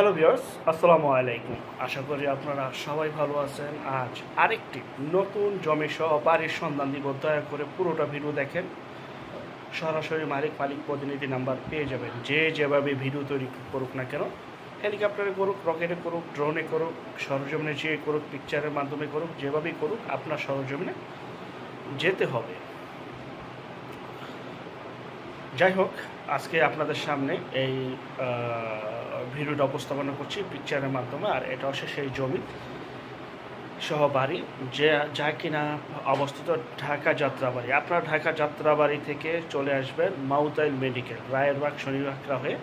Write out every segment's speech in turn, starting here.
Hello viewers, আসসালামু আলাইকুম। আশা করি আপনারা সবাই ভালো আছেন। আজ আরেকটি নতুন জমি সহ বাড়ির সন্ধান দিব। দয়া করে পুরোটা ভিডিও দেখেন। সরাসরি মালিক মালিক প্রতিনিধি নাম্বার পেয়ে যাবেন। যে যেভাবে ভিডিও তৈরি করুক না কেন হেলিকপ্টারে করুক রকেটে করুক ড্রোনে করুক, সরজমিনে যেয়ে করুক পিকচারের মাধ্যমে করুক, যেভাবেই করুক, আপনার সরজমিনে যেতে হবে। যাই হোক, আজকে আপনাদের সামনে এই ভিডিওটা উপস্থাপনা করছি পিকচারের মাধ্যমে, আর এটা হচ্ছে সেই জমি সহ বাড়ি, যে, যা কিনা অবস্থিত ঢাকা যাত্রাবাড়ি। আপনারা ঢাকা যাত্রাবাড়ি থেকে চলে আসবেন মাউতাইল মেডিকেল, রায়েরবাগ শনিবাকরা হয়ে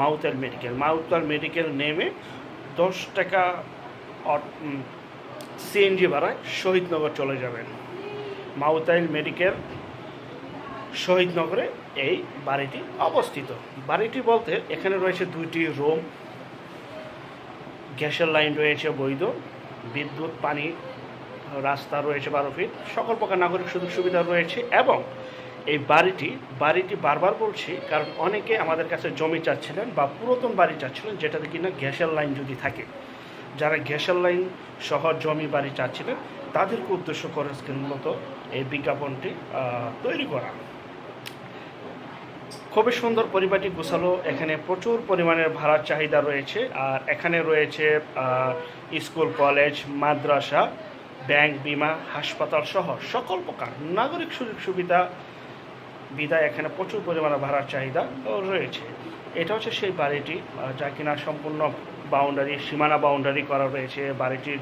মাউতাইল মেডিকেল। মাউতাইল মেডিকেল নেমে দশ টাকা সিএনজি ভাড়ায় শহীদনগর চলে যাবেন। মাউতাইল মেডিকেল শহীদনগরে এই বাড়িটি অবস্থিত। বাড়িটি বলতে এখানে রয়েছে দুইটি রুম, গ্যাসের লাইন রয়েছে বৈধ, বিদ্যুৎ, পানি, রাস্তা রয়েছে বারো ফিট, সকল প্রকার নাগরিক সুযোগ সুবিধা রয়েছে এবং এই বাড়িটি বাড়িটি বারবার বলছি কারণ অনেকে আমাদের কাছে জমি চাচ্ছিলেন বা পুরাতন বাড়ি চাচ্ছিলেন যেটাতে কিনা গ্যাসের লাইন যদি থাকে। যারা গ্যাসের লাইন সহ জমি বাড়ি চাচ্ছিলেন, তাদেরকে উদ্দেশ্য করে মূলত এই বিজ্ঞাপনটি তৈরি করা। খুবই সুন্দর পরিপাটি গোছালো, এখানে প্রচুর পরিমাণের ভাড়ার চাহিদা রয়েছে, আর এখানে রয়েছে স্কুল, কলেজ, মাদ্রাসা, ব্যাংক, বিমা, হাসপাতাল সহ সকল প্রকার নাগরিক সুযোগ সুবিধা, বিদায় এখানে প্রচুর পরিমাণে ভাড়ার চাহিদা রয়েছে। এটা হচ্ছে সেই বাড়িটি যা কিনা সম্পূর্ণ বাউন্ডারি সীমানা বাউন্ডারি করা রয়েছে। বাড়িটির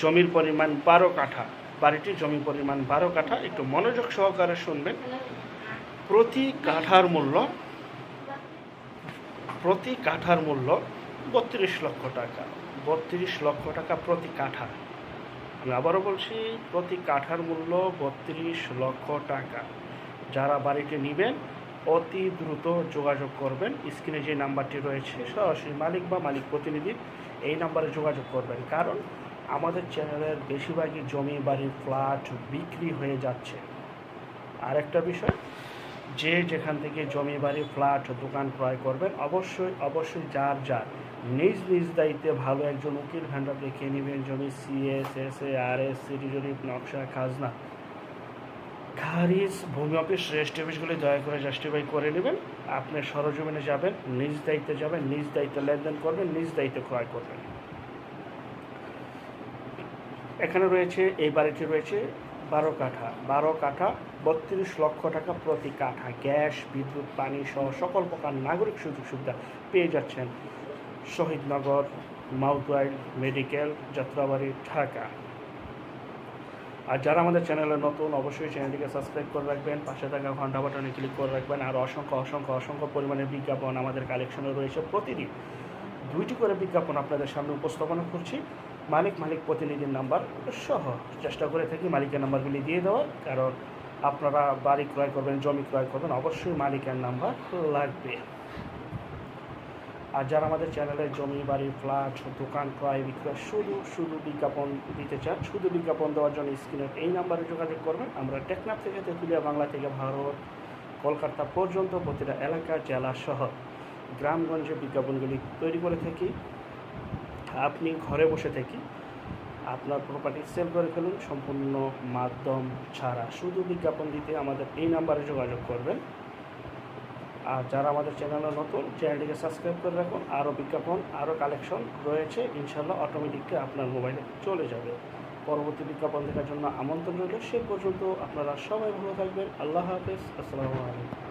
জমির পরিমাণ বারো কাঠা। বাড়িটির জমি পরিমাণ বারো কাঠা। একটু মনোযোগ সহকারে শুনবেন। প্রতি কাঠার মূল্য, প্রতি কাঠার মূল্য বত্রিশ লক্ষ টাকা। বত্রিশ লক্ষ টাকা প্রতি কাঠা। আমি আবারও বলছি, প্রতি কাঠার মূল্য বত্রিশ লক্ষ টাকা। যারা বাড়িটি নেবেন, অতি দ্রুত যোগাযোগ করবেন। স্ক্রিনে যে নাম্বারটি রয়েছে, সরাসরি মালিক বা মালিক প্রতিনিধি এই নাম্বারে যোগাযোগ করবেন। কারণ আমাদের চ্যানেলের বেশিরভাগই জমি বাড়ির ফ্ল্যাট বিক্রি হয়ে যাচ্ছে। আরেকটা বিষয় যে যেখান থেকে জমি বাড়ি, ফ্ল্যাট, দোকান ক্রয় করবেন, অবশ্যই অবশ্যই যার যার। নিজ নিজ দায়িত্বে ভালো একজন উকিল ভ্যান্ডার দেখিয়ে নেবেন, জমি CS S A R S city জরিপ নকশা, খাজনা। খারিজ, ভূমি অফিস, রেস্ট অফিসগুলি দয়া করে জাস্টিফাই করে নেবেন। আপনি সরজমিনে যাবেন, নিজ দায়িত্বে যাবেন, নিজ দায়িত্বে লেনদেন করবেন, নিজ দায়িত্বে ক্রয় করবেন। এখানে রয়েছে, এই বাড়িটি রয়েছে বারো কাঠা। বারো কাঠা, বত্রিশ লক্ষ টাকা প্রতি কাঠা। গ্যাস, বিদ্যুৎ, পানি সহ সকল প্রকার নাগরিক সুযোগ সুবিধা পেয়ে যাচ্ছেন শহীদনগর মাউথওয়াইল মেডিকেল যাত্রাবাড়ি, ঢাকা। আর যারা আমাদের চ্যানেলে নতুন, অবশ্যই চ্যানেলটিকে সাবস্ক্রাইব করে রাখবেন, পাশে থাকা ঘণ্টা বাটনে ক্লিক করে রাখবেন, আর অসংখ্য অসংখ্য অসংখ্য পরিমাণে বিজ্ঞাপন আমাদের কালেকশনে রয়েছে প্রতিদিন। দুইটি করে বিজ্ঞাপন আপনাদের সামনে উপস্থাপনা করছি। মালিক মালিক প্রতিনিধির নাম্বার সহ। চেষ্টা করে থাকি মালিকের নাম্বারগুলি দিয়ে দেওয়ার, কারণ আপনারা বাড়ি ক্রয় করবেন, জমি ক্রয় করবেন, অবশ্যই মালিকের নাম্বার লাগবে। আর যারা আমাদের চ্যানেলে জমি, বাড়ি, ফ্ল্যাট, দোকান ক্রয় বিক্রয় শুধু শুধু বিজ্ঞাপন দিতে চান, শুধু বিজ্ঞাপন দেওয়ার জন্য স্ক্রিনে এই নাম্বারে যোগাযোগ করবেন। আমরা টেকনাফ থেকে তেঁতুলিয়া, বাংলা থেকে ভারত, কলকাতা পর্যন্ত প্রতিটা এলাকা, জেলা, শহর। গ্রামগঞ্জে বিজ্ঞাপনগুলি তৈরি করে থাকি। আপনি ঘরে বসে থেকে। আপনার প্রপার্টি সেল করে ফেলুন। সম্পূর্ণ মাধ্যম ছাড়া শুধু বিজ্ঞাপন দিতে আমাদের এই নাম্বারে যোগাযোগ করবেন। আর যারা আমাদের চ্যানেলে নতুন চ্যানেলটিকে সাবস্ক্রাইব করে রাখুন। আরও বিজ্ঞাপন আরও কালেকশন রয়েছে। ইনশাল্লাহ অটোমেটিকলি আপনার মোবাইলে চলে যাবে। পরবর্তী বিজ্ঞাপন দেখার জন্য আমন্ত্রণ রইল। সে পর্যন্ত আপনারা সবাই ভালো থাকবেন। আল্লাহ হাফেজ। আসসালামু আলাইকুম।